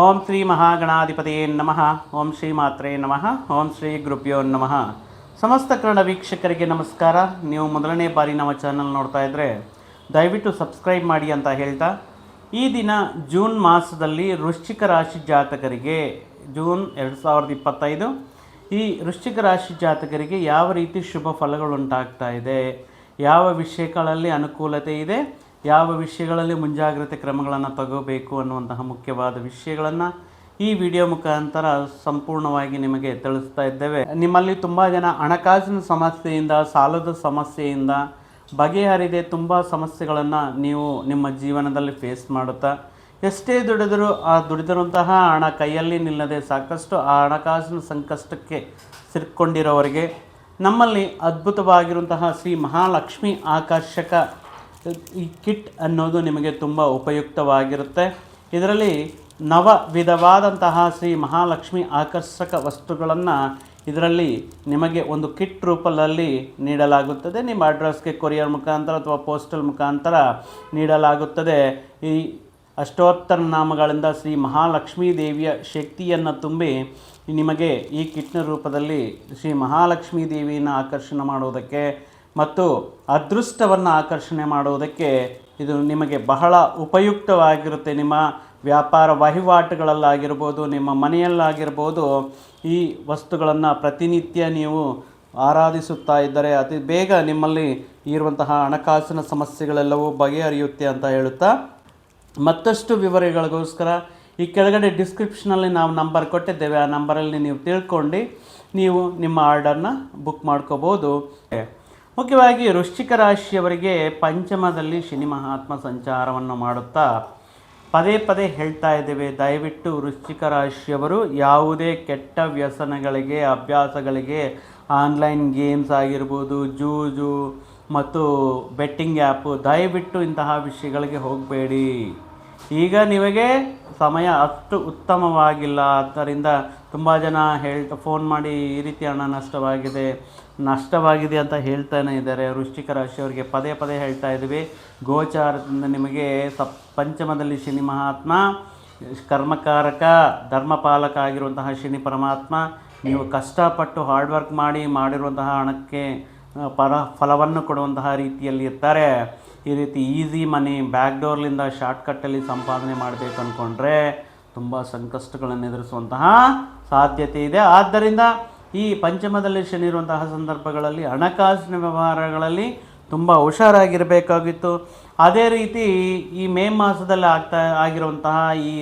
ಓಂ ಶ್ರೀ ಮಹಾಗಣಾಧಿಪತಿಯೇ ನಮಃ. ಓಂ ಶ್ರೀ ಮಾತ್ರೇ ನಮಃ. ಓಂ ಶ್ರೀ ಗುರುಭ್ಯೋ ನಮಃ. ಸಮಸ್ತ ಕನ್ನಡ ವೀಕ್ಷಕರಿಗೆ ನಮಸ್ಕಾರ. ನೀವು ಮೊದಲನೇ ಬಾರಿ ನಮ್ಮ ಚಾನಲ್ ನೋಡ್ತಾ ಇದ್ದರೆ ದಯವಿಟ್ಟು ಸಬ್ಸ್ಕ್ರೈಬ್ ಮಾಡಿ ಅಂತ ಹೇಳ್ತಾ, ಈ ದಿನ ಜೂನ್ ಮಾಸದಲ್ಲಿ ವೃಶ್ಚಿಕ ರಾಶಿ ಜಾತಕರಿಗೆ, ಜೂನ್ ಎರಡು ಸಾವಿರದ ಇಪ್ಪತ್ತೈದು, ಈ ವೃಶ್ಚಿಕ ರಾಶಿ ಜಾತಕರಿಗೆ ಯಾವ ರೀತಿ ಶುಭ ಫಲಗಳು ಇದೆ, ಯಾವ ವಿಷಯಗಳಲ್ಲಿ ಅನುಕೂಲತೆ ಇದೆ ಯಾವ ವಿಷಯಗಳಲ್ಲಿ ಮುಂಜಾಗ್ರತೆ ಕ್ರಮಗಳನ್ನು ತಗೋಬೇಕು ಅನ್ನುವಂತಹ ಮುಖ್ಯವಾದ ವಿಷಯಗಳನ್ನು ಈ ವಿಡಿಯೋ ಮುಖಾಂತರ ಸಂಪೂರ್ಣವಾಗಿ ನಿಮಗೆ ತಿಳಿಸ್ತಾ ಇದ್ದೇವೆ. ನಿಮ್ಮಲ್ಲಿ ತುಂಬ ಜನ ಹಣಕಾಸಿನ ಸಮಸ್ಯೆಯಿಂದ, ಸಾಲದ ಸಮಸ್ಯೆಯಿಂದ ಬಗೆಹರಿದೆ, ತುಂಬ ಸಮಸ್ಯೆಗಳನ್ನು ನೀವು ನಿಮ್ಮ ಜೀವನದಲ್ಲಿ ಫೇಸ್ ಮಾಡುತ್ತಾ ಎಷ್ಟೇ ದುಡಿದರೂ ಆ ದುಡಿದಿರುವಂತಹ ಹಣ ಕೈಯಲ್ಲಿ ನಿಲ್ಲದೆ ಸಾಕಷ್ಟು ಆ ಹಣಕಾಸಿನ ಸಂಕಷ್ಟಕ್ಕೆ ಸಿಕ್ಕೊಂಡಿರೋವರಿಗೆ ನಮ್ಮಲ್ಲಿ ಅದ್ಭುತವಾಗಿರುವಂತಹ ಶ್ರೀ ಮಹಾಲಕ್ಷ್ಮಿ ಆಕರ್ಷಕ ಈ ಕಿಟ್ ಅನ್ನೋದು ನಿಮಗೆ ತುಂಬ ಉಪಯುಕ್ತವಾಗಿರುತ್ತೆ. ಇದರಲ್ಲಿ ನವ ವಿಧವಾದಂತಹ ಶ್ರೀ ಮಹಾಲಕ್ಷ್ಮಿ ಆಕರ್ಷಕ ವಸ್ತುಗಳನ್ನು ಇದರಲ್ಲಿ ನಿಮಗೆ ಒಂದು ಕಿಟ್ ರೂಪದಲ್ಲಿ ನೀಡಲಾಗುತ್ತದೆ. ನಿಮ್ಮ ಅಡ್ರೆಸ್ಗೆ ಕೊರಿಯರ್ ಮುಖಾಂತರ ಅಥವಾ ಪೋಸ್ಟಲ್ ಮುಖಾಂತರ ನೀಡಲಾಗುತ್ತದೆ. ಈ ಅಷ್ಟೋತ್ತರ ನಾಮಗಳಿಂದ ಶ್ರೀ ಮಹಾಲಕ್ಷ್ಮೀ ದೇವಿಯ ಶಕ್ತಿಯನ್ನು ತುಂಬಿ ನಿಮಗೆ ಈ ಕಿಟ್ನ ರೂಪದಲ್ಲಿ ಶ್ರೀ ಮಹಾಲಕ್ಷ್ಮೀ ದೇವಿಯನ್ನು ಆಕರ್ಷಣೆ ಮಾಡುವುದಕ್ಕೆ ಮತ್ತು ಅದೃಷ್ಟವನ್ನು ಆಕರ್ಷಣೆ ಮಾಡುವುದಕ್ಕೆ ಇದು ನಿಮಗೆ ಬಹಳ ಉಪಯುಕ್ತವಾಗಿರುತ್ತೆ. ನಿಮ್ಮ ವ್ಯಾಪಾರ ವಹಿವಾಟುಗಳಲ್ಲಾಗಿರ್ಬೋದು, ನಿಮ್ಮ ಮನೆಯಲ್ಲಾಗಿರ್ಬೋದು, ಈ ವಸ್ತುಗಳನ್ನು ಪ್ರತಿನಿತ್ಯ ನೀವು ಆರಾಧಿಸುತ್ತಾ ಇದ್ದರೆ ಅತಿ ಬೇಗ ನಿಮ್ಮಲ್ಲಿ ಇರುವಂತಹ ಹಣಕಾಸಿನ ಸಮಸ್ಯೆಗಳೆಲ್ಲವೂ ಬಗೆಹರಿಯುತ್ತೆ ಅಂತ ಹೇಳುತ್ತಾ? ಮತ್ತಷ್ಟು ವಿವರಗಳಿಗೋಸ್ಕರ ಈ ಕೆಳಗಡೆ ಡಿಸ್ಕ್ರಿಪ್ಷನಲ್ಲಿ ನಾವು ನಂಬರ್ ಕೊಟ್ಟಿದ್ದೇವೆ. ಆ ನಂಬರಲ್ಲಿ ನೀವು ತಿಳ್ಕೊಂಡು ನೀವು ನಿಮ್ಮ ಆರ್ಡರ್ನ ಬುಕ್ ಮಾಡ್ಕೋಬೋದು. ಮುಖ್ಯವಾಗಿ ವೃಶ್ಚಿಕ ರಾಶಿಯವರಿಗೆ ಪಂಚಮದಲ್ಲಿ ಶನಿ ಮಹಾತ್ಮ ಸಂಚಾರವನ್ನು ಮಾಡುತ್ತಾ ಪದೇ ಪದೇ ಹೇಳ್ತಾ ಇದ್ದೇವೆ. ದಯವಿಟ್ಟು ವೃಶ್ಚಿಕ ರಾಶಿಯವರು ಯಾವುದೇ ಕೆಟ್ಟ ವ್ಯಸನಗಳಿಗೆ, ಅಭ್ಯಾಸಗಳಿಗೆ, ಆನ್ಲೈನ್ ಗೇಮ್ಸ್ ಆಗಿರ್ಬೋದು, ಜೂಜು ಮತ್ತು ಬೆಟ್ಟಿಂಗ್ ಆ್ಯಪು ದಯವಿಟ್ಟು ಇಂತಹ ವಿಷಯಗಳಿಗೆ ಹೋಗಬೇಡಿ. ಈಗ ನಿಮಗೆ ಸಮಯ ಅಷ್ಟು ಉತ್ತಮವಾಗಿಲ್ಲ. ಆದ್ದರಿಂದ ತುಂಬ ಜನ ಹೇಳ್ತಾ ಫೋನ್ ಮಾಡಿ ಈ ರೀತಿ ಹಣ ನಷ್ಟವಾಗಿದೆ ನಷ್ಟವಾಗಿದೆ ಅಂತ ಹೇಳ್ತಾನೆ ಇದ್ದಾರೆ. ವೃಶ್ಚಿಕ ರಾಶಿಯವರಿಗೆ ಪದೇ ಪದೇ ಹೇಳ್ತಾ ಇದ್ದೀವಿ ಗೋಚಾರದಿಂದ ನಿಮಗೆ ಸಪ್, ಪಂಚಮದಲ್ಲಿ ಶನಿ ಮಹಾತ್ಮ, ಕರ್ಮಕಾರಕ, ಧರ್ಮಪಾಲಕ ಆಗಿರುವಂತಹ ಶನಿ ಪರಮಾತ್ಮ, ನೀವು ಕಷ್ಟಪಟ್ಟು ಹಾರ್ಡ್ ವರ್ಕ್ ಮಾಡಿ ಮಾಡಿರುವಂತಹ ಹಣಕ್ಕೆ ಪರ, ಫಲವನ್ನು ಕೊಡುವಂತಹ ರೀತಿಯಲ್ಲಿ ಇರ್ತಾರೆ. ಈ ರೀತಿ ಈಸಿ ಮನಿ ಬ್ಯಾಕ್ ಡೋರ್ಲಿಂದ ಶಾರ್ಟ್ಕಟ್ಟಲ್ಲಿ ಸಂಪಾದನೆ ಮಾಡಬೇಕು ಅಂದ್ಕೊಂಡ್ರೆ ತುಂಬ ಸಂಕಷ್ಟಗಳನ್ನು ಎದುರಿಸುವಂತಹ ಸಾಧ್ಯತೆ ಇದೆ. ಆದ್ದರಿಂದ ಈ ಪಂಚಮದಲ್ಲಿ ಶನಿ ಇರುವಂತಹ ಸಂದರ್ಭಗಳಲ್ಲಿ ಹಣಕಾಸಿನ ವ್ಯವಹಾರಗಳಲ್ಲಿ ತುಂಬ ಹುಷಾರಾಗಿರಬೇಕಾಗಿತ್ತು. ಅದೇ ರೀತಿ ಈ ಮೇ ಮಾಸದಲ್ಲಿ ಆಗ್ತಾ, ಆಗಿರುವಂತಹ ಈ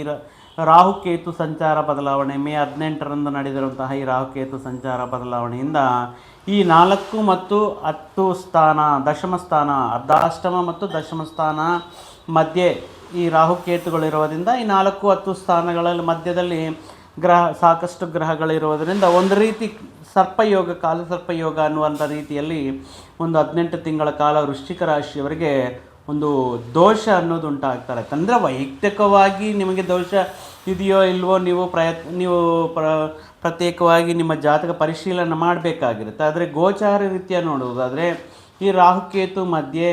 ರಾಹುಕೇತು ಸಂಚಾರ ಬದಲಾವಣೆ ಮೇ ಹದಿನೆಂಟರಂದು ನಡೆದಿರುವಂತಹ ಈ ರಾಹುಕೇತು ಸಂಚಾರ ಬದಲಾವಣೆಯಿಂದ ಈ ನಾಲ್ಕು ಮತ್ತು ಹತ್ತು ಸ್ಥಾನ, ದಶಮ ಸ್ಥಾನ, ಅರ್ಧಾಷ್ಟಮ ಮತ್ತು ದಶಮ ಸ್ಥಾನ ಮಧ್ಯೆ ಈ ರಾಹುಕೇತುಗಳಿರೋದ್ರಿಂದ ಈ ನಾಲ್ಕು ಹತ್ತು ಸ್ಥಾನಗಳಲ್ಲಿ ಮಧ್ಯದಲ್ಲಿ ಗ್ರಹ, ಸಾಕಷ್ಟು ಗ್ರಹಗಳಿರುವುದರಿಂದ ಒಂದು ರೀತಿ ಸರ್ಪಯೋಗ, ಕಾಲ ಸರ್ಪಯೋಗ ಅನ್ನುವಂಥ ರೀತಿಯಲ್ಲಿ ಒಂದು ಹದಿನೆಂಟು ತಿಂಗಳ ಕಾಲ ವೃಶ್ಚಿಕ ರಾಶಿಯವರಿಗೆ ಒಂದು ದೋಷ ಅನ್ನೋದು ಉಂಟಾಗ್ತಾರೆ ಅಂದರೆ ವೈಯಕ್ತಿಕವಾಗಿ ನಿಮಗೆ ದೋಷ ಇದೆಯೋ ಇಲ್ವೋ ನೀವು ಪ್ರಯತ್ನ ನೀವು ಪ್ರ, ಪ್ರತ್ಯೇಕವಾಗಿ ನಿಮ್ಮ ಜಾತಕ ಪರಿಶೀಲನೆ ಮಾಡಬೇಕಾಗಿರುತ್ತೆ. ಆದರೆ ಗೋಚಾರ ರೀತಿಯ ನೋಡುವುದಾದರೆ, ಈ ರಾಹುಕೇತು ಮಧ್ಯೆ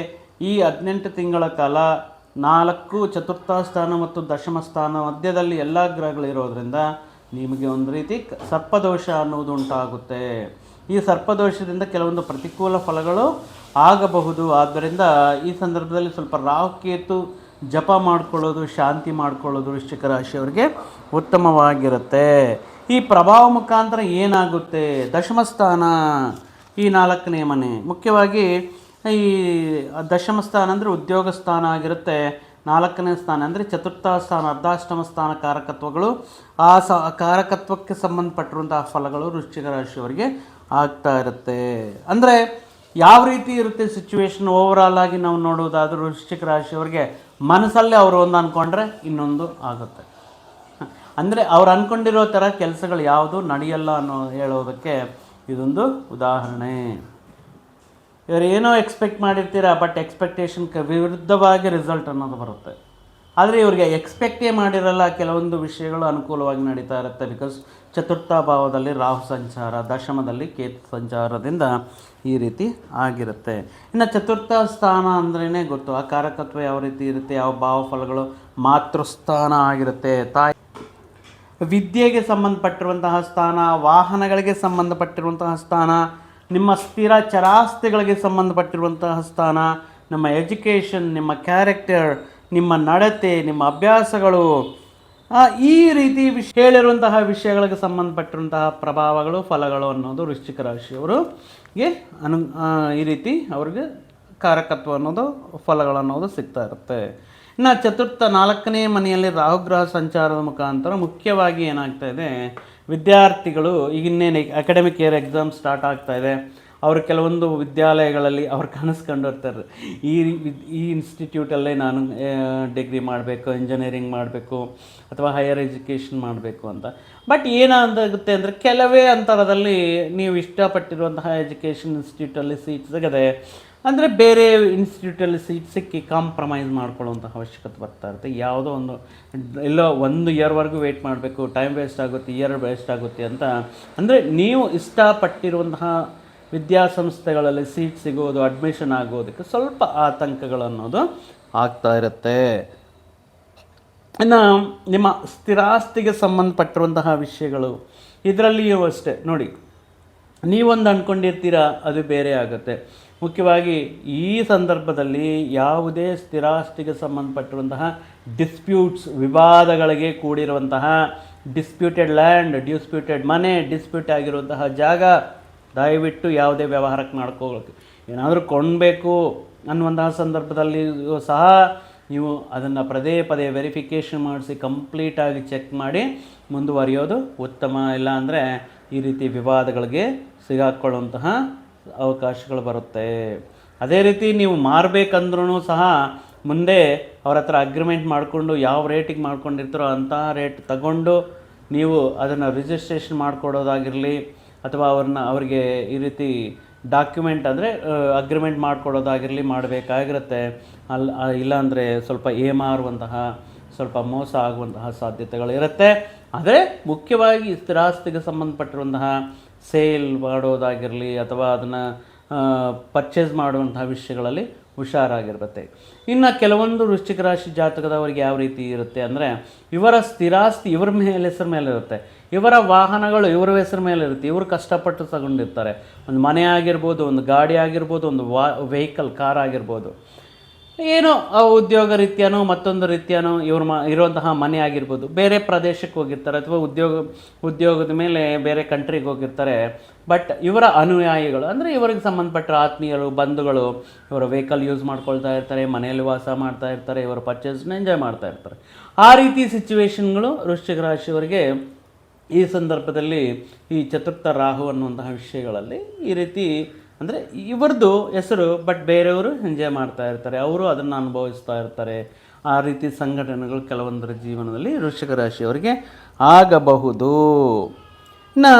ಈ ಹದಿನೆಂಟು ತಿಂಗಳ ಕಾಲ ನಾಲ್ಕು ಚತುರ್ಥ ಸ್ಥಾನ ಮತ್ತು ದಶಮ ಸ್ಥಾನ ಮಧ್ಯದಲ್ಲಿ ಎಲ್ಲ ಗ್ರಹಗಳಿರೋದ್ರಿಂದ ನಿಮಗೆ ಒಂದು ರೀತಿ ಸರ್ಪದೋಷ ಅನ್ನುವುದು ಉಂಟಾಗುತ್ತೆ. ಈ ಸರ್ಪದೋಷದಿಂದ ಕೆಲವೊಂದು ಪ್ರತಿಕೂಲ ಫಲಗಳು ಆಗಬಹುದು. ಆದ್ದರಿಂದ ಈ ಸಂದರ್ಭದಲ್ಲಿ ಸ್ವಲ್ಪ ರಾಹುಕೇತು ಜಪ ಮಾಡ್ಕೊಳ್ಳೋದು, ಶಾಂತಿ ಮಾಡ್ಕೊಳ್ಳೋದು ವೃಶ್ಚಿಕ ರಾಶಿಯವರಿಗೆ ಉತ್ತಮವಾಗಿರುತ್ತೆ. ಈ ಪ್ರಭಾವ ಮುಖಾಂತರ ಏನಾಗುತ್ತೆ? ದಶಮಸ್ಥಾನ, ಈ ನಾಲ್ಕನೇ ಮನೆ. ಮುಖ್ಯವಾಗಿ ಈ ದಶಮ ಸ್ಥಾನ ಅಂದರೆ ಉದ್ಯೋಗ ಸ್ಥಾನ ಆಗಿರುತ್ತೆ. ನಾಲ್ಕನೇ ಸ್ಥಾನ ಅಂದರೆ ಚತುರ್ಥ ಸ್ಥಾನ, ಅರ್ಧಾಷ್ಟಮ ಸ್ಥಾನ ಕಾರಕತ್ವಗಳು. ಆ ಸ ಕಾರಕತ್ವಕ್ಕೆ ಸಂಬಂಧಪಟ್ಟಿರುವಂತಹ ಫಲಗಳು ವೃಶ್ಚಿಕ ರಾಶಿಯವರಿಗೆ ಆಗ್ತಾ ಇರುತ್ತೆ. ಅಂದರೆ ಯಾವ ರೀತಿ ಇರುತ್ತೆ ಸಿಚುವೇಶನ್ ಓವರಾಲ್ ಆಗಿ ನಾವು ನೋಡೋದಾದ್ರೂ ವೃಶ್ಚಿಕ ರಾಶಿಯವರಿಗೆ ಮನಸ್ಸಲ್ಲೇ ಅವರು ಒಂದು ಅಂದ್ಕೊಂಡ್ರೆ ಇನ್ನೊಂದು ಆಗುತ್ತೆ. ಅಂದರೆ ಅವ್ರು ಅಂದ್ಕೊಂಡಿರೋ ಥರ ಕೆಲಸಗಳು ಯಾವುದು ನಡೆಯಲ್ಲ ಅನ್ನೋ ಹೇಳೋದಕ್ಕೆ ಇದೊಂದು ಉದಾಹರಣೆ. ಇವರು ಏನೋ ಎಕ್ಸ್ಪೆಕ್ಟ್ ಮಾಡಿರ್ತೀರ ಬಟ್ ಎಕ್ಸ್ಪೆಕ್ಟೇಷನ್ಗೆ ವಿರುದ್ಧವಾಗಿ ರಿಸಲ್ಟ್ ಅನ್ನೋದು ಬರುತ್ತೆ. ಆದರೆ ಇವರಿಗೆ ಎಕ್ಸ್ಪೆಕ್ಟೇ ಮಾಡಿರಲ್ಲ, ಕೆಲವೊಂದು ವಿಷಯಗಳು ಅನುಕೂಲವಾಗಿ ನಡೀತಾ ಇರುತ್ತೆ ಬಿಕಾಸ್ ಚತುರ್ಥ ಭಾವದಲ್ಲಿ ರಾಹು ಸಂಚಾರ, ದಶಮದಲ್ಲಿ ಕೇತು ಸಂಚಾರದಿಂದ ಈ ರೀತಿ ಆಗಿರುತ್ತೆ. ಇನ್ನು ಚತುರ್ಥ ಸ್ಥಾನ ಅಂದ್ರೇ ಗೊತ್ತು. ಆ ಕಾರಕತ್ವ ಯಾವ ರೀತಿ ಇರುತ್ತೆ? ಯಾವ ಭಾವಫಲಗಳು ಮಾತೃಸ್ಥಾನ ಆಗಿರುತ್ತೆ. ತಾಯಿ ವಿದ್ಯೆಗೆ ಸಂಬಂಧಪಟ್ಟಿರುವಂತಹ ಸ್ಥಾನ, ವಾಹನಗಳಿಗೆ ಸಂಬಂಧಪಟ್ಟಿರುವಂತಹ ಸ್ಥಾನ, ನಿಮ್ಮ ಸ್ಥಿರ ಚರಾಸ್ತಿಗಳಿಗೆ ಸಂಬಂಧಪಟ್ಟಿರುವಂತಹ ಸ್ಥಾನ, ನಮ್ಮ ಎಜುಕೇಷನ್, ನಿಮ್ಮ ಕ್ಯಾರೆಕ್ಟರ್, ನಿಮ್ಮ ನಡತೆ, ನಿಮ್ಮ ಅಭ್ಯಾಸಗಳು ಈ ರೀತಿ ವಿಷ ಹೇಳಿರುವಂತಹ ವಿಷಯಗಳಿಗೆ ಸಂಬಂಧಪಟ್ಟಿರುವಂತಹ ಪ್ರಭಾವಗಳು, ಫಲಗಳು ಅನ್ನೋದು ವೃಶ್ಚಿಕ ರಾಶಿಯವರಿಗೆ ಅನು ಈ ರೀತಿ ಅವ್ರಿಗೆ ಕಾರಕತ್ವ ಅನ್ನೋದು, ಫಲಗಳು ಅನ್ನೋದು ಸಿಗ್ತಾ ಇರುತ್ತೆ. ಇನ್ನು ಚತುರ್ಥ, ನಾಲ್ಕನೇ ಮನೆಯಲ್ಲಿ ರಾಹುಗ್ರಹ ಸಂಚಾರದ ಮುಖಾಂತರ ಮುಖ್ಯವಾಗಿ ಏನಾಗ್ತಾ ಇದೆ, ವಿದ್ಯಾರ್ಥಿಗಳು ಈಗಿನ್ನೇನು ಅಕಾಡೆಮಿಕ್ ಇಯರ್ ಎಕ್ಸಾಮ್ ಸ್ಟಾರ್ಟ್ ಆಗ್ತಾ ಇದೆ. ಅವರು ಕೆಲವೊಂದು ವಿದ್ಯಾಲಯಗಳಲ್ಲಿ ಅವ್ರು ಕನಸು ಕಂಡಿರ್ತಾರೆ. ಈ ಈ ಇನ್ಸ್ಟಿಟ್ಯೂಟಲ್ಲೇ ನಾನು ಡಿಗ್ರಿ ಮಾಡಬೇಕು ಇಂಜಿನಿಯರಿಂಗ್ ಮಾಡಬೇಕು, ಅಥವಾ ಹೈಯರ್ ಎಜುಕೇಷನ್ ಮಾಡಬೇಕು ಅಂತ. ಬಟ್ ಏನಾಗುತ್ತೆ ಅಂದರೆ ಕೆಲವೇ ಅಂತರದಲ್ಲಿ ನೀವು ಇಷ್ಟಪಟ್ಟಿರುವಂತಹ ಎಜುಕೇಷನ್ ಇನ್ಸ್ಟಿಟ್ಯೂಟಲ್ಲಿ ಸೀಟ್ ಸಿಗದೆ ಅಂದರೆ ಬೇರೆ ಇನ್ಸ್ಟಿಟ್ಯೂಟಲ್ಲಿ ಸೀಟ್ ಸಿಕ್ಕಿ ಕಾಂಪ್ರಮೈಸ್ ಮಾಡ್ಕೊಳ್ಳುವಂಥ ಅವಶ್ಯಕತೆ ಬರ್ತಾ ಇರುತ್ತೆ. ಯಾವುದೋ ಒಂದು, ಎಲ್ಲೋ ಒಂದು ಇಯರ್ವರೆಗೂ ವೆಯ್ಟ್ ಮಾಡಬೇಕು ಟೈಮ್ ವೇಸ್ಟ್ ಆಗುತ್ತೆ ಇಯರ್ ವೇಸ್ಟ್ ಆಗುತ್ತೆ ಅಂತ. ಅಂದರೆ ನೀವು ಇಷ್ಟಪಟ್ಟಿರುವಂತಹ ವಿದ್ಯಾಸಂಸ್ಥೆಗಳಲ್ಲಿ ಸೀಟ್ ಸಿಗೋದು ಅಡ್ಮಿಷನ್ ಆಗೋದಕ್ಕೆ ಸ್ವಲ್ಪ ಆತಂಕಗಳನ್ನೋದು ಆಗ್ತಾ ಇರುತ್ತೆ. ಇನ್ನು ನಿಮ್ಮ ಸ್ಥಿರಾಸ್ತಿಗೆ ಸಂಬಂಧಪಟ್ಟಿರುವಂತಹ ವಿಷಯಗಳು, ಇದರಲ್ಲಿಯೂ ಅಷ್ಟೇ. ನೋಡಿ, ನೀವೊಂದು ಅಂದ್ಕೊಂಡಿರ್ತೀರ ಅದು ಬೇರೆ ಆಗುತ್ತೆ. ಮುಖ್ಯವಾಗಿ ಈ ಸಂದರ್ಭದಲ್ಲಿ ಯಾವುದೇ ಸ್ಥಿರಾಸ್ತಿಗೆ ಸಂಬಂಧಪಟ್ಟಿರುವಂತಹ ಡಿಸ್ಪ್ಯೂಟ್ಸ್ ವಿವಾದಗಳಿಗೆ ಕೂಡಿರುವಂತಹ ಡಿಸ್ಪ್ಯೂಟೆಡ್ ಲ್ಯಾಂಡ್ ಡಿಸ್ಪ್ಯೂಟೆಡ್ ಮನೆ ಡಿಸ್ಪ್ಯೂಟ್ ಆಗಿರುವಂತಹ ಜಾಗ ದಯವಿಟ್ಟು ಯಾವುದೇ ವ್ಯವಹಾರಕ್ಕೆ ಮಾಡ್ಕೋಬೇಕು. ಏನಾದರೂ ಕೊಂಡಬೇಕು ಅನ್ನುವಂತಹ ಸಂದರ್ಭದಲ್ಲಿ ಸಹ ನೀವು ಅದನ್ನು ಪದೇ ಪದೇ ವೆರಿಫಿಕೇಷನ್ ಮಾಡಿಸಿ ಕಂಪ್ಲೀಟಾಗಿ ಚೆಕ್ ಮಾಡಿ ಮುಂದುವರಿಯೋದು ಉತ್ತಮ. ಇಲ್ಲ ಅಂದರೆ ಈ ರೀತಿ ವಿವಾದಗಳಿಗೆ ಸಿಗಾಕೊಳ್ಳುವಂತಹ ಅವಕಾಶಗಳು ಬರುತ್ತೆ. ಅದೇ ರೀತಿ ನೀವು ಮಾರಬೇಕಂದ್ರೂ ಸಹ ಮುಂದೆ ಅವ್ರ ಹತ್ರ ಅಗ್ರಿಮೆಂಟ್ ಮಾಡಿಕೊಂಡು ಯಾವ ರೇಟಿಗೆ ಮಾಡ್ಕೊಂಡಿರ್ತಾರೋ ಅಂತಹ ರೇಟ್ ತಗೊಂಡು ನೀವು ಅದನ್ನು ರಿಜಿಸ್ಟ್ರೇಷನ್ ಮಾಡಿಕೊಡೋದಾಗಿರಲಿ ಅಥವಾ ಅವ್ರನ್ನ ಅವರಿಗೆ ಈ ರೀತಿ ಡಾಕ್ಯುಮೆಂಟ್ ಅಂದರೆ ಅಗ್ರಿಮೆಂಟ್ ಮಾಡಿಕೊಡೋದಾಗಿರಲಿ, ಮಾಡಬೇಕಾಗಿರುತ್ತೆ. ಅಲ್ಲಿ ಇಲ್ಲಾಂದರೆ ಸ್ವಲ್ಪ ಏಮಾರುವಂತಹ, ಸ್ವಲ್ಪ ಮೋಸ ಆಗುವಂತಹ ಸಾಧ್ಯತೆಗಳು ಇರುತ್ತೆ ಆದರೆ ಮುಖ್ಯವಾಗಿ ಸ್ಥಿರಾಸ್ತಿಗೆ ಸಂಬಂಧಪಟ್ಟಿರುವಂತಹ ಸೇಲ್ ಮಾಡೋದಾಗಿರಲಿ ಅಥವಾ ಅದನ್ನು ಪರ್ಚೇಸ್ ಮಾಡುವಂತಹ ವಿಷಯಗಳಲ್ಲಿ ಹುಷಾರಾಗಿರುತ್ತೆ ಇನ್ನು ಕೆಲವೊಂದು ವೃಶ್ಚಿಕ ರಾಶಿ ಜಾತಕದವರಿಗೆ ಯಾವ ರೀತಿ ಇರುತ್ತೆ ಅಂದರೆ, ಇವರ ಸ್ಥಿರಾಸ್ತಿ ಇವ್ರ ಮೇಲೆ, ಹೆಸರು ಮೇಲೆ ಇರುತ್ತೆ. ಇವರ ವಾಹನಗಳು ಇವರ ಹೆಸರು ಮೇಲೆ ಇರುತ್ತೆ. ಇವರು ಕಷ್ಟಪಟ್ಟು ತಗೊಂಡಿರ್ತಾರೆ. ಒಂದು ಮನೆ ಆಗಿರ್ಬೋದು, ಒಂದು ಗಾಡಿ ಆಗಿರ್ಬೋದು, ಒಂದು ವಾ ವೆಹಿಕಲ್ ಕಾರ್ ಆಗಿರ್ಬೋದು. ಏನೋ ಉದ್ಯೋಗ ರೀತಿಯನೋ ಮತ್ತೊಂದು ರೀತಿಯನೋ ಇವ್ರ ಮ ಇರುವಂತಹ ಮನೆ ಆಗಿರ್ಬೋದು. ಬೇರೆ ಪ್ರದೇಶಕ್ಕೆ ಹೋಗಿರ್ತಾರೆ ಅಥವಾ ಉದ್ಯೋಗ, ಉದ್ಯೋಗದ ಮೇಲೆ ಬೇರೆ ಕಂಟ್ರಿಗೆ ಹೋಗಿರ್ತಾರೆ. ಬಟ್ ಇವರ ಅನುಯಾಯಿಗಳು, ಅಂದರೆ ಇವರಿಗೆ ಸಂಬಂಧಪಟ್ಟ ಆತ್ಮೀಯರು, ಬಂಧುಗಳು, ಇವರ ವೆಹಿಕಲ್ ಯೂಸ್ ಮಾಡ್ಕೊಳ್ತಾ ಇರ್ತಾರೆ, ಮನೆಯಲ್ಲಿ ವಾಸ ಮಾಡ್ತಾ ಇರ್ತಾರೆ, ಇವರ ಪರ್ಚೇಸ್ನ ಎಂಜಾಯ್ ಮಾಡ್ತಾ ಇರ್ತಾರೆ. ಆ ರೀತಿ ಸಿಚುವೇಶನ್ಗಳು ವೃಶ್ಚಿಕ ರಾಶಿಯವರಿಗೆ ಈ ಸಂದರ್ಭದಲ್ಲಿ ಈ ಚತುರ್ಥ ರಾಹು ಅನ್ನುವಂತಹ ವಿಷಯಗಳಲ್ಲಿ ಈ ರೀತಿ ಅಂದರೆ ಇವರದು ಹೆಸರು ಬಟ್ ಬೇರೆಯವರು ಎಂಜಾಯ್ ಮಾಡ್ತಾ ಇರ್ತಾರೆ. ಅವರು ಅದನ್ನು ಅನುಭವಿಸ್ತಾ ಇರ್ತಾರೆ. ಆ ರೀತಿ ಸಂಘಟನೆಗಳು ಕೆಲವೊಂದರ ಜೀವನದಲ್ಲಿ ವೃಶ್ಚಿಕ ರಾಶಿಯವರಿಗೆ ಆಗಬಹುದು. ಇನ್ನು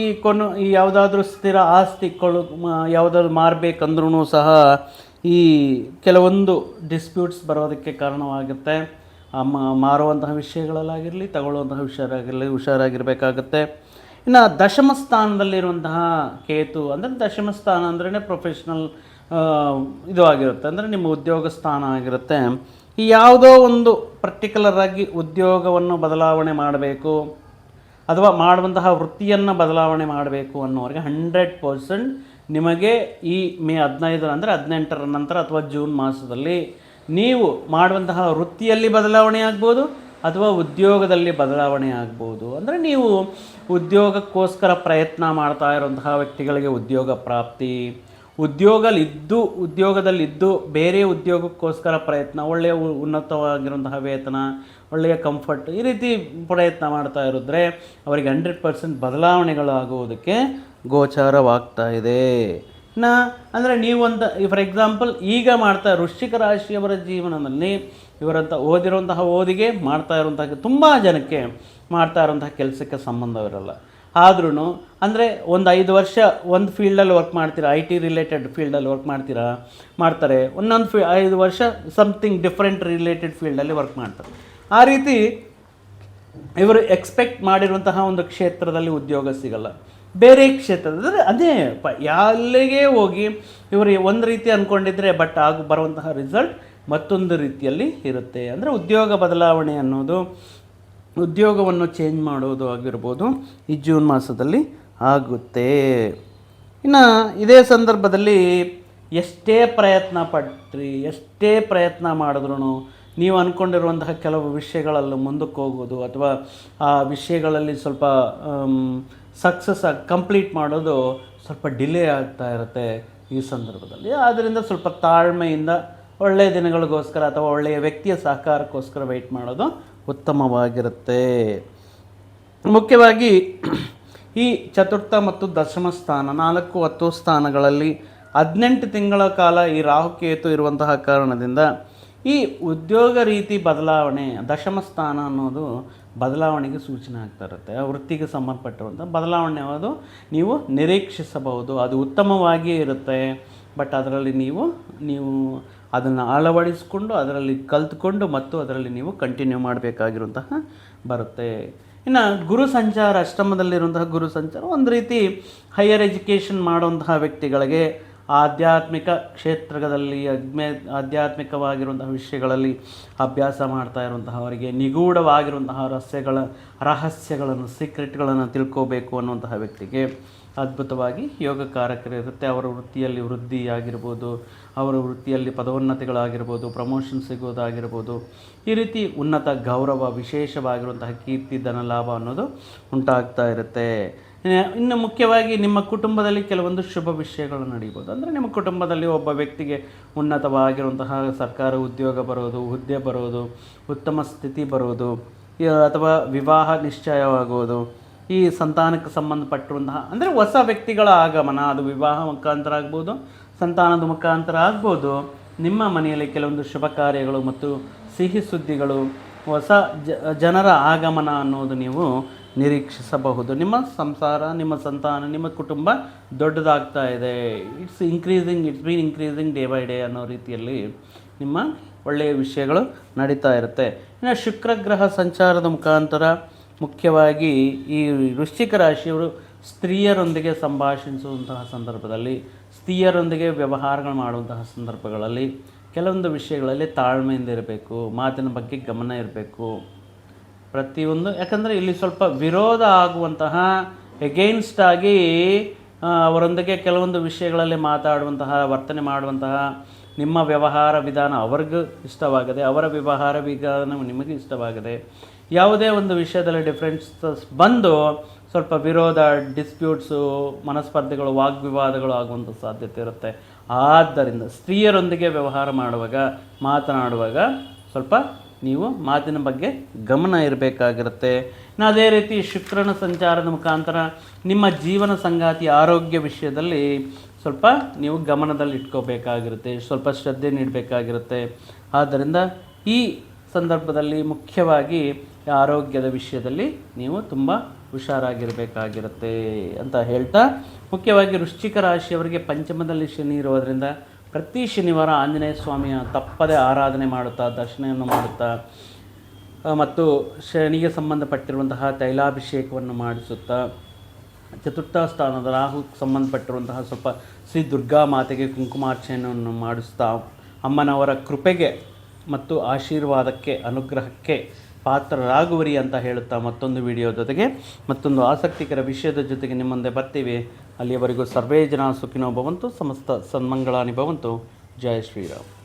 ಈ ಕೊನು, ಈ ಯಾವುದಾದ್ರೂ ಸ್ಥಿರ ಆಸ್ತಿ ಕೊಳು ಯಾವುದಾದ್ರು ಮಾರಬೇಕಂದ್ರೂ ಸಹ ಈ ಕೆಲವೊಂದು ಡಿಸ್ಪ್ಯೂಟ್ಸ್ ಬರೋದಕ್ಕೆ ಕಾರಣವಾಗುತ್ತೆ. ಮಾರುವಂತಹ ವಿಷಯಗಳಲ್ಲಾಗಿರಲಿ, ತಗೊಳ್ಳುವಂತಹ ಹುಷಾರಾಗಿರಲಿ, ಹುಷಾರಾಗಿರಬೇಕಾಗತ್ತೆ. ಇನ್ನು ದಶಮ ಸ್ಥಾನದಲ್ಲಿರುವಂತಹ ಕೇತು ಅಂದರೆ ದಶಮ ಸ್ಥಾನ ಅಂದ್ರೇ ಪ್ರೊಫೆಷ್ನಲ್ ಇದು ಆಗಿರುತ್ತೆ. ಅಂದರೆ ನಿಮ್ಮ ಉದ್ಯೋಗ ಸ್ಥಾನ ಆಗಿರುತ್ತೆ. ಈ ಯಾವುದೋ ಒಂದು ಪರ್ಟಿಕ್ಯುಲರ್ ಆಗಿ ಉದ್ಯೋಗವನ್ನು ಬದಲಾವಣೆ ಮಾಡಬೇಕು ಅಥವಾ ಮಾಡುವಂತಹ ವೃತ್ತಿಯನ್ನು ಬದಲಾವಣೆ ಮಾಡಬೇಕು ಅನ್ನೋರಿಗೆ ಹಂಡ್ರೆಡ್ ಪರ್ಸೆಂಟ್ ನಿಮಗೆ ಈ ಮೇ ಹದಿನೈದರ ಅಂದರೆ ಹದಿನೆಂಟರ ನಂತರ ಅಥವಾ ಜೂನ್ ಮಾಸದಲ್ಲಿ ನೀವು ಮಾಡುವಂತಹ ವೃತ್ತಿಯಲ್ಲಿ ಬದಲಾವಣೆ ಆಗ್ಬೋದು ಅಥವಾ ಉದ್ಯೋಗದಲ್ಲಿ ಬದಲಾವಣೆ ಆಗ್ಬೋದು. ಅಂದರೆ ನೀವು ಉದ್ಯೋಗಕ್ಕೋಸ್ಕರ ಪ್ರಯತ್ನ ಮಾಡ್ತಾ ಇರುವಂತಹ ವ್ಯಕ್ತಿಗಳಿಗೆ ಉದ್ಯೋಗ ಪ್ರಾಪ್ತಿ, ಉದ್ಯೋಗಲಿದ್ದು, ಉದ್ಯೋಗದಲ್ಲಿದ್ದು ಬೇರೆ ಉದ್ಯೋಗಕ್ಕೋಸ್ಕರ ಪ್ರಯತ್ನ ಒಳ್ಳೆಯ ಉನ್ನತವಾಗಿರುವಂತಹ ವೇತನ, ಒಳ್ಳೆಯ ಕಂಫರ್ಟ್ ಈ ರೀತಿ ಪ್ರಯತ್ನ ಮಾಡ್ತಾ ಇರಿದ್ರೆ ಅವರಿಗೆ ಹಂಡ್ರೆಡ್ ಪರ್ಸೆಂಟ್ ಬದಲಾವಣೆಗಳು ಆಗುವುದಕ್ಕೆ ಗೋಚಾರವಾಗ್ತಾ ಇದೆ. ನಾ, ಅಂದರೆ ನೀವೊಂದು ಫಾರ್ ಎಕ್ಸಾಂಪಲ್ ಈಗ ಮಾಡ್ತಾ ವೃಶ್ಚಿಕ ರಾಶಿಯವರ ಜೀವನದಲ್ಲಿ ಇವರಂಥ ಓದಿರುವಂತಹ ಓದಿಗೆ ಮಾಡ್ತಾ ಇರುವಂತಹ ತುಂಬ ಜನಕ್ಕೆ ಮಾಡ್ತಾ ಇರುವಂತಹ ಕೆಲಸಕ್ಕೆ ಸಂಬಂಧವಿರಲ್ಲ. ಆದ್ರೂ ಅಂದರೆ ಒಂದು ಐದು ವರ್ಷ ಒಂದು ಫೀಲ್ಡಲ್ಲಿ ವರ್ಕ್ ಮಾಡ್ತೀರಾ ಐ ಟಿ ರಿಲೇಟೆಡ್ ಫೀಲ್ಡಲ್ಲಿ ವರ್ಕ್ ಮಾಡ್ತೀರಾ, ಮಾಡ್ತಾರೆ. ಒಂದೊಂದು ಫೀ ಐದು ವರ್ಷ ಸಮಥಿಂಗ್ ಡಿಫ್ರೆಂಟ್ ರಿಲೇಟೆಡ್ ಫೀಲ್ಡಲ್ಲಿ ವರ್ಕ್ ಮಾಡ್ತಾರೆ. ಆ ರೀತಿ ಇವರು ಎಕ್ಸ್ಪೆಕ್ಟ್ ಮಾಡಿರುವಂತಹ ಒಂದು ಕ್ಷೇತ್ರದಲ್ಲಿ ಉದ್ಯೋಗ ಸಿಗಲ್ಲ. ಬೇರೆ ಕ್ಷೇತ್ರದಲ್ಲಿ ಅದೇ ಪ ಎಲ್ಲಿಗೆ ಹೋಗಿ ಇವರು ಒಂದು ರೀತಿ ಅಂದ್ಕೊಂಡಿದ್ರೆ ಬಟ್ ಆಗ ಬರುವಂತಹ ರಿಸಲ್ಟ್ ಮತ್ತೊಂದು ರೀತಿಯಲ್ಲಿ ಇರುತ್ತೆ. ಅಂದರೆ ಉದ್ಯೋಗ ಬದಲಾವಣೆ ಅನ್ನೋದು, ಉದ್ಯೋಗವನ್ನು ಚೇಂಜ್ ಮಾಡೋದು ಆಗಿರ್ಬೋದು ಈ ಜೂನ್ ಮಾಸದಲ್ಲಿ ಆಗುತ್ತೆ. ಇನ್ನು ಇದೇ ಸಂದರ್ಭದಲ್ಲಿ ಎಷ್ಟೇ ಪ್ರಯತ್ನ ಪಟ್ರಿ, ಎಷ್ಟೇ ಪ್ರಯತ್ನ ಮಾಡಿದ್ರೂ ನೀವು ಅಂದ್ಕೊಂಡಿರುವಂತಹ ಕೆಲವು ವಿಷಯಗಳಲ್ಲಿ ಮುಂದಕ್ಕೆ ಹೋಗೋದು ಅಥವಾ ಆ ವಿಷಯಗಳಲ್ಲಿ ಸ್ವಲ್ಪ ಸಕ್ಸಸ್ ಆಗಿ ಕಂಪ್ಲೀಟ್ ಮಾಡೋದು ಸ್ವಲ್ಪ ಡಿಲೇ ಆಗ್ತಾ ಇರುತ್ತೆ ಈ ಸಂದರ್ಭದಲ್ಲಿ. ಆದ್ದರಿಂದ ಸ್ವಲ್ಪ ತಾಳ್ಮೆಯಿಂದ ಒಳ್ಳೆಯ ದಿನಗಳಿಗೋಸ್ಕರ ಅಥವಾ ಒಳ್ಳೆಯ ವ್ಯಕ್ತಿಯ ಸಹಕಾರಕ್ಕೋಸ್ಕರ ವೆಯ್ಟ್ ಮಾಡೋದು ಉತ್ತಮವಾಗಿರುತ್ತೆ. ಮುಖ್ಯವಾಗಿ ಈ ಚತುರ್ಥ ಮತ್ತು ದಶಮ ಸ್ಥಾನ, ನಾಲ್ಕು ಹತ್ತು ಸ್ಥಾನಗಳಲ್ಲಿ ಹದಿನೆಂಟು ತಿಂಗಳ ಕಾಲ ಈ ರಾಹುಕೇತು ಇರುವಂತಹ ಕಾರಣದಿಂದ ಈ ಉದ್ಯೋಗ ರೀತಿ ಬದಲಾವಣೆ, ದಶಮ ಸ್ಥಾನ ಅನ್ನೋದು ಬದಲಾವಣೆಗೆ ಸೂಚನೆ ಆಗ್ತಾ ಇರುತ್ತೆ. ಆ ವೃತ್ತಿಗೆ ಸಂಬಂಧಪಟ್ಟಿರುವಂಥ ಬದಲಾವಣೆ ಅನ್ನೋದು ನೀವು ನಿರೀಕ್ಷಿಸಬಹುದು. ಅದು ಉತ್ತಮವಾಗಿಯೇ ಇರುತ್ತೆ. ಬಟ್ ಅದರಲ್ಲಿ ನೀವು ನೀವು ಅದನ್ನು ಅಳವಡಿಸಿಕೊಂಡು, ಅದರಲ್ಲಿ ಕಲ್ತ್ಕೊಂಡು ಮತ್ತು ಅದರಲ್ಲಿ ನೀವು ಕಂಟಿನ್ಯೂ ಮಾಡಬೇಕಾಗಿರುವಂತಹ ಬರುತ್ತೆ. ಇನ್ನು ಗುರು ಸಂಚಾರ, ಅಷ್ಟಮದಲ್ಲಿರುವಂತಹ ಗುರು ಸಂಚಾರ, ಒಂದು ರೀತಿ ಹೈಯರ್ ಎಜುಕೇಷನ್ ಮಾಡುವಂತಹ ವ್ಯಕ್ತಿಗಳಿಗೆ ಆಧ್ಯಾತ್ಮಿಕ ಕ್ಷೇತ್ರದಲ್ಲಿ ಅಗ್ಮೆ ಆಧ್ಯಾತ್ಮಿಕವಾಗಿರುವಂತಹ ವಿಷಯಗಳಲ್ಲಿ ಅಭ್ಯಾಸ ಮಾಡ್ತಾ ಇರುವಂತಹವರಿಗೆ ನಿಗೂಢವಾಗಿರುವಂತಹ ರಹಸ್ಯಗಳ ರಹಸ್ಯಗಳನ್ನು ಸೀಕ್ರೆಟ್ಗಳನ್ನು ತಿಳ್ಕೋಬೇಕು ಅನ್ನುವಂತಹ ವ್ಯಕ್ತಿಗೆ ಅದ್ಭುತವಾಗಿ ಯೋಗಕಾರಕರಿರುತ್ತೆ. ಅವರ ವೃತ್ತಿಯಲ್ಲಿ ವೃದ್ಧಿಯಾಗಿರ್ಬೋದು, ಅವರ ವೃತ್ತಿಯಲ್ಲಿ ಪದೋನ್ನತಿಗಳಾಗಿರ್ಬೋದು ಪ್ರಮೋಷನ್ ಸಿಗೋದಾಗಿರ್ಬೋದು. ಈ ರೀತಿ ಉನ್ನತ ಗೌರವ, ವಿಶೇಷವಾಗಿರುವಂತಹ ಕೀರ್ತಿ, ಧನ, ಲಾಭ ಅನ್ನೋದು ಉಂಟಾಗ್ತಾ ಇರುತ್ತೆ. ಇನ್ನು- ಇನ್ನು ಮುಖ್ಯವಾಗಿ ನಿಮ್ಮ ಕುಟುಂಬದಲ್ಲಿ ಕೆಲವೊಂದು ಶುಭ ವಿಷಯಗಳು ನಡೆಯಬಹುದು ಅಂದರೆ ನಿಮ್ಮ ಕುಟುಂಬದಲ್ಲಿ ಒಬ್ಬ ವ್ಯಕ್ತಿಗೆ ಉನ್ನತವಾಗಿರುವಂತಹ ಸರ್ಕಾರ ಉದ್ಯೋಗ ಬರೋದು, ಹುದ್ದೆ ಬರೋದು, ಉತ್ತಮ ಸ್ಥಿತಿ ಬರೋದು ಅಥವಾ ವಿವಾಹ ನಿಶ್ಚಯವಾಗುವುದು ಈ ಸಂತಾನಕ್ಕೆ ಸಂಬಂಧಪಟ್ಟಿರುವಂತಹ, ಅಂದರೆ ಹೊಸ ವ್ಯಕ್ತಿಗಳ ಆಗಮನ, ಅದು ವಿವಾಹ ಮುಖಾಂತರ ಆಗ್ಬೋದು, ಸಂತಾನದ ಮುಖಾಂತರ ಆಗ್ಬೋದು, ನಿಮ್ಮ ಮನೆಯಲ್ಲಿ ಕೆಲವೊಂದು ಶುಭ ಕಾರ್ಯಗಳು ಮತ್ತು ಸಿಹಿ ಸುದ್ದಿಗಳು, ಹೊಸ ಜನರ ಆಗಮನ ಅನ್ನೋದು ನೀವು ನಿರೀಕ್ಷಿಸಬಹುದು. ನಿಮ್ಮ ಸಂಸಾರ, ನಿಮ್ಮ ಸಂತಾನ, ನಿಮ್ಮ ಕುಟುಂಬ ದೊಡ್ಡದಾಗ್ತಾ ಇದೆ. It's increasing it's been increasing day by day ಅನ್ನೋ ರೀತಿಯಲ್ಲಿ ನಿಮ್ಮ ಒಳ್ಳೆಯ ವಿಷಯಗಳು ನಡೀತಾ ಇರುತ್ತೆ. ಇನ್ನು ಶುಕ್ರಗ್ರಹ ಸಂಚಾರದ ಮುಖಾಂತರ ಮುಖ್ಯವಾಗಿ ಈ ವೃಶ್ಚಿಕ ರಾಶಿಯವರು ಸ್ತ್ರೀಯರೊಂದಿಗೆ ಸಂಭಾಷಿಸುವಂತಹ ಸಂದರ್ಭದಲ್ಲಿ, ಸ್ತ್ರೀಯರೊಂದಿಗೆ ವ್ಯವಹಾರಗಳು ಮಾಡುವಂತಹ ಸಂದರ್ಭಗಳಲ್ಲಿ ಕೆಲವೊಂದು ವಿಷಯಗಳಲ್ಲಿ ತಾಳ್ಮೆಯಿಂದ ಇರಬೇಕು, ಮಾತಿನ ಬಗ್ಗೆ ಗಮನ ಇರಬೇಕು. ಪ್ರತಿಯೊಂದು, ಯಾಕಂದರೆ ಇಲ್ಲಿ ಸ್ವಲ್ಪ ವಿರೋಧ ಆಗುವಂತಹ ಎಗೇನ್ಸ್ಟ್ ಆಗಿ ಅವರೊಂದಿಗೆ ಕೆಲವೊಂದು ವಿಷಯಗಳಲ್ಲಿ ಮಾತಾಡುವಂತಹ, ವರ್ತನೆ ಮಾಡುವಂತಹ ನಿಮ್ಮ ವ್ಯವಹಾರ ವಿಧಾನ ಅವ್ರಿಗೂ ಇಷ್ಟವಾಗದೆ, ಅವರ ವ್ಯವಹಾರ ವಿಧಾನ ನಿಮಗೆ ಇಷ್ಟವಾಗದೆ ಯಾವುದೇ ಒಂದು ವಿಷಯದಲ್ಲಿ ಡಿಫ್ರೆನ್ಸಸ್ ಬಂದು ಸ್ವಲ್ಪ ವಿರೋಧ ಡಿಸ್ಪ್ಯೂಟ್ಸು ಮನಸ್ಪರ್ಧೆಗಳು, ವಾಗ್ವಿವಾದಗಳು ಆಗುವಂಥ ಸಾಧ್ಯತೆ ಇರುತ್ತೆ. ಆದ್ದರಿಂದ ಸ್ತ್ರೀಯರೊಂದಿಗೆ ವ್ಯವಹಾರ ಮಾಡುವಾಗ, ಮಾತನಾಡುವಾಗ ಸ್ವಲ್ಪ ನೀವು ಮಾತಿನ ಬಗ್ಗೆ ಗಮನ ಇರಬೇಕಾಗಿರುತ್ತೆ. ಇನ್ನು ಅದೇ ರೀತಿ ಶುಕ್ರನ ಸಂಚಾರದ ಮುಖಾಂತರ ನಿಮ್ಮ ಜೀವನ ಸಂಗಾತಿ, ಆರೋಗ್ಯ ವಿಷಯದಲ್ಲಿ ಸ್ವಲ್ಪ ನೀವು ಗಮನದಲ್ಲಿ ಇಟ್ಕೋಬೇಕಾಗಿರುತ್ತೆ. ಸ್ವಲ್ಪ ಶ್ರದ್ಧೆ ನೀಡಬೇಕಾಗಿರುತ್ತೆ. ಆದ್ದರಿಂದ ಈ ಸಂದರ್ಭದಲ್ಲಿ ಮುಖ್ಯವಾಗಿ ಆರೋಗ್ಯದ ವಿಷಯದಲ್ಲಿ ನೀವು ತುಂಬ ಹುಷಾರಾಗಿರಬೇಕಾಗಿರುತ್ತೆ ಅಂತ ಹೇಳ್ತಾ, ಮುಖ್ಯವಾಗಿ ವೃಶ್ಚಿಕ ರಾಶಿಯವರಿಗೆ ಪಂಚಮದಲ್ಲಿ ಶನಿ ಇರೋದರಿಂದ ಪ್ರತಿ ಶನಿವಾರ ಆಂಜನೇಯ ಸ್ವಾಮಿಯ ತಪ್ಪದೆ ಆರಾಧನೆ ಮಾಡುತ್ತಾ, ದರ್ಶನವನ್ನು ಮಾಡುತ್ತಾ ಮತ್ತು ಶನಿಗೆ ಸಂಬಂಧಪಟ್ಟಿರುವಂತಹ ತೈಲಾಭಿಷೇಕವನ್ನು ಮಾಡಿಸುತ್ತಾ, ಚತುರ್ಥ ಸ್ಥಾನದ ರಾಹು ಸಂಬಂಧಪಟ್ಟಿರುವಂತಹ ಸ್ವಲ್ಪ ಶ್ರೀ ದುರ್ಗಾ ಮಾತೆಗೆ ಕುಂಕುಮಾರ್ಚನೆಯನ್ನು ಮಾಡಿಸ್ತಾ ಅಮ್ಮನವರ ಕೃಪೆಗೆ ಮತ್ತು ಆಶೀರ್ವಾದಕ್ಕೆ, ಅನುಗ್ರಹಕ್ಕೆ ಪಾತ್ರರಾಗುವರಿ ಅಂತ ಹೇಳುತ್ತಾ ಮತ್ತೊಂದು ವಿಡಿಯೋ ಜೊತೆಗೆ. ಮತ್ತೊಂದು ಆಸಕ್ತಿಕರ ವಿಷಯದ ಜೊತೆಗೆ ನಿಮ್ಮ ಮುಂದೆ ಬರ್ತೀವಿ. ಅಲ್ಲಿಯವರೆಗೂ ಸರ್ವೇ ಜನ ಸುಖಿನೋ ಭವಂತು, ಸಮಸ್ತ ಸನ್ಮಂಗಳಾನಿ ಭವಂತು. ಜಯ ಶ್ರೀರಾಮ್.